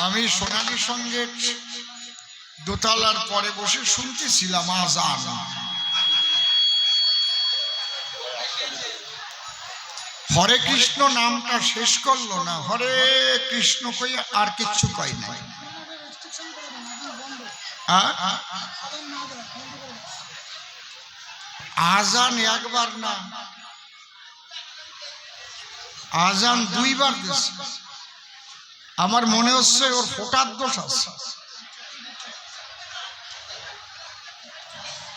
আমি সোনালির সঙ্গে দোতলার পরে বসে শুনতেছিলাম আজান। হরে কৃষ্ণ নামটা শেষ করল না, হরে কৃষ্ণ কই আর কিচ্ছু নাই। আ- আজান একবার না, আজান দুইবার দিচ্ছে আমার মনে হচ্ছে ওর ফোটার দোষ আছে।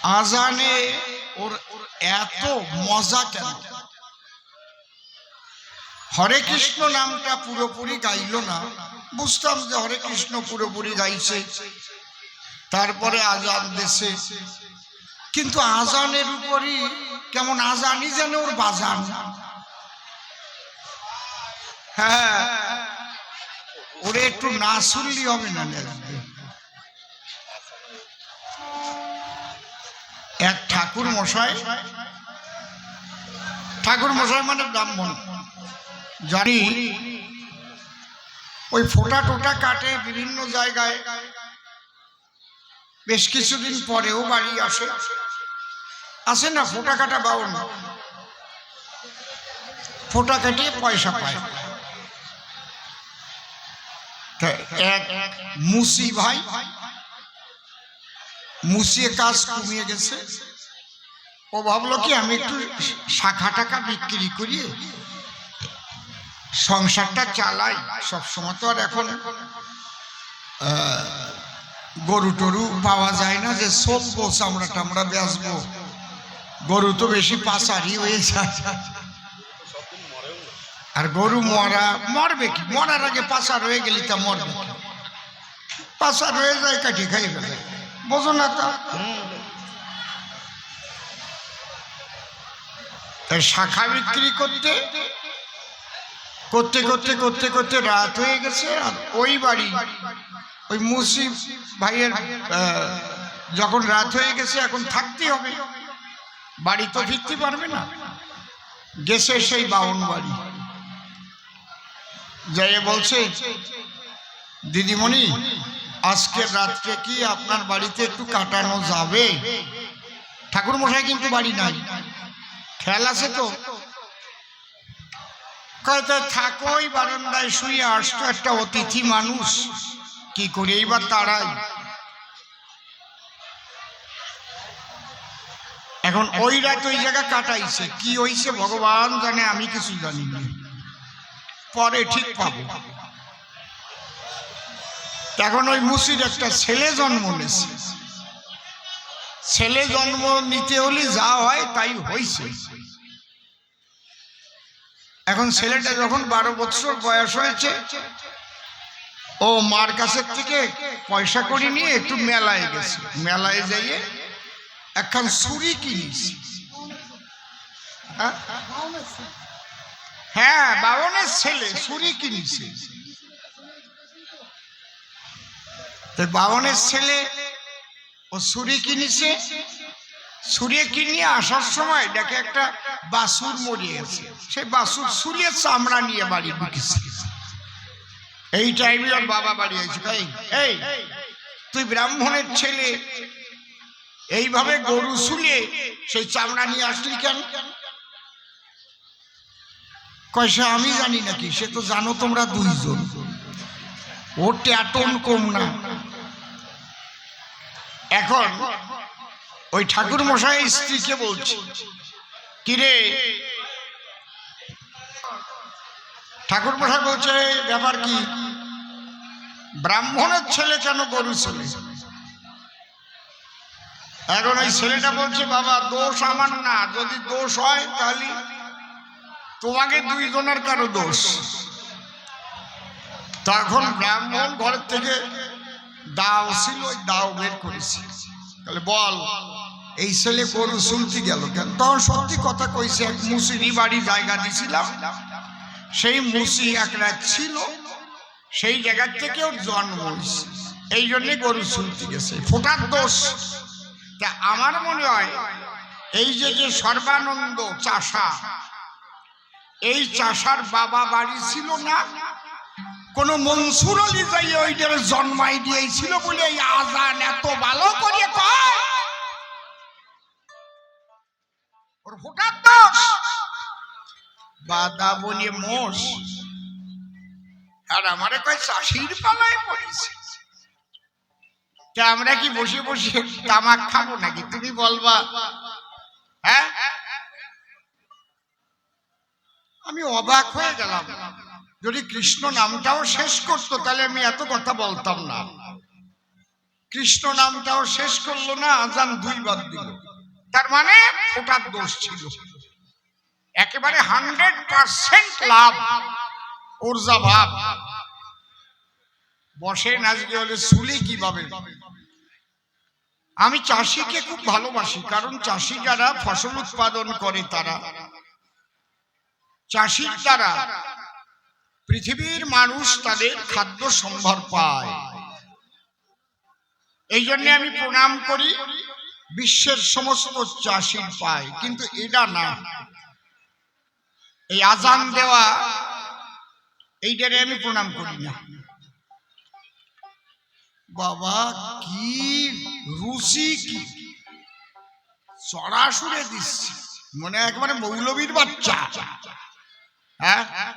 আজানে ওর এত মজা কেন? হরে কৃষ্ণ নামটা পুরোপুরি গাইল না। বুঝতাম যে হরে কৃষ্ণ পুরোপুরি গাইছে। তারপরে আজান দেশে কিন্তু আজানের উপরই কেমন আজানই যেন ওর বাজান। হ্যাঁ। ওরে একটু না শুনলি হবে না এক ঠাকুর মশাই ঠাকুর মশাই মানে ব্রাহ্মণ। জানি ওই ফোটা টোটা কাটে বিভিন্ন জায়গায়। বেশ কিছুদিন পরেও বাড়ি আসে। আসে না, ফোটা কাটা বাউন। ফোটা কাটিয়ে পয়সা পায়। এক মুসি ভাই, মুসিয়ে কাজ কমিয়ে গেছে। ও ভাবলো কি, আমি একটু শাখা টাকা বিক্রি করি, সংসারটা চালাই। সবসময় তো আর এখন গরু টরু পাওয়া যায় না যে সববো চামড়া টামড়া বেচবো। গরু তো বেশি পাচারি হয়ে যায়। আর গরু মরা, মরবে কি? মরার আগে পাচার হয়ে গেলি তা মরবে কি? পাচার হয়ে যায় কাটি খাই বোঝো না তা। শাখা বিক্রি করতে করতে করতে করতে করতে রাত হয়ে গেছে ওই বাড়ি, ওই মুসিব ভাইয়ের যখন রাত হয়ে গেছে, এখন থাকতে হবে। বাড়ি তো ফিরতে পারবে না। গেছে সেই বাউন বাড়ি। যাই বলছে, দিদিমণি, আজকের রাত্রে কি আপনার বাড়িতে একটু কাটানো যাবে? ঠাকুর মশাই কিন্তু বাড়ি নাই। খেয়াল আছে তো? কয়তো থাকো, ওই বারান্দায় শুয়ে আসতো একটা অতিথি মানুষ। কি করে, এইবার তারাই এখন ওই রাত ওই জায়গা কাটাইছে। কি হইছে ভগবান জানে, আমি কিছু জানি না। পরে ঠিক পাবো। এখন ওই মুসির একটা ছেলে জন্ম নিয়েছে। ছেলে জন্ম নিতে হলে যা হয় তাই হয়েছে। এখন ছেলেটা যখন বারো বছর বয়স হয়েছে, ও মার কাছের থেকে পয়সা করে নিয়ে একটু মেলায় গেছে। মেলায় যাইয়ে একখান ছুরি কিনিস হ্যাঁ? হ্যাঁ বাবনের ছেলে, ছুরি কিনিছে। বাবনের ছেলে, ও ছুরি কিনেছে। ছুরি কিনিয়ে আসার সময় দেখে একটা বাসুর মরিয়ে গেছে। সেই বাসুর ছুরিয়ে চামড়া নিয়ে বাড়ি ঢুকেছে। এই টাইমে ওর বাবা বাড়ি আছে এই এই, তুই ব্রাহ্মণের ছেলে। এইভাবে গরু শুলিয়ে সেই চামড়া নিয়ে আসলি কেন? কয়সা আমি জানি নাকি, সে তো জানো তোমরা দুইজন। ও ট্যাটন কম না। এখন ওই ঠাকুর মশাই স্ত্রীকে বলছে, কিরে? ঠাকুর মশাই বলছে ব্যাপার কি? ব্রাহ্মণের ছেলে কেন গরু ছেলে? এখন ওই ছেলেটা বলছে, বাবা, দোষ আমার না। যদি দোষ হয় তাহলে তোমাকে দুইজনের কারও দোষ। তখন ব্রাহ্মণ ঘরের থেকে দাও ছিল, ওই দাও বের করেছি। তাহলে বল, এই ছেলে গরু শুনতে গেল কেন? তখন সত্যি কথা কইছে, এক মুসিরি বাড়ি জায়গা দিছিলাম। সেই মুসি এক রাত ছিল, সেই জায়গার থেকে ওর জন্ম হয়েছে এই জন্যে গরু শুনতে গেছে। ফোটার দোষ। তা আমার মনে হয়, এই যে যে সর্বানন্দ চাষা এই চাষার বাবা বাড়ি ছিল না। কোন মনসুর আলী যাই ওইটার জন্মাই দিয়েছিল বলে এই আজান এত ভালো করে কয়। ওর বাদা বলে, মোষ, আর আমারে কয় চাষির পালায় পড়েছে। তা আমরা কি বসে বসে তামাক খাব নাকি? তুমি বলবা। হ্যাঁ? আমি অবাক হয়ে গেলাম। যদি কৃষ্ণ নামটাও শেষ করতো, তাহলে আমি এত কথা বলতাম না। কৃষ্ণ নামটাও শেষ করল না, আজান দুইবার দিল। তার মানে ওটার দোষ ছিল। একেবারে হান্ড্রেড পার্সেন্ট লাভ, ওরজা ভাব। বসে নাচতে হলে শুলি কীভাবে? আমি চাষিকে খুব ভালোবাসি, কারণ চাষি যারা ফসল উৎপাদন করে তারা চাষির দ্বারা। পৃথিবীর মানুষ তাদের খাদ্য সম্ভার পায়। এই জন্য আমি প্রণাম করি, বিশ্বের সমস্ত চাষির পায়, কিন্তু এটা না। এই আজান দেওয়া, এইটারে আমি প্রণাম করি না। বাবা, কি রুচি কি? সরাসরি দিচ্ছে। মনে একবারে মৌলবীর বাচ্চা। হ্যাঁ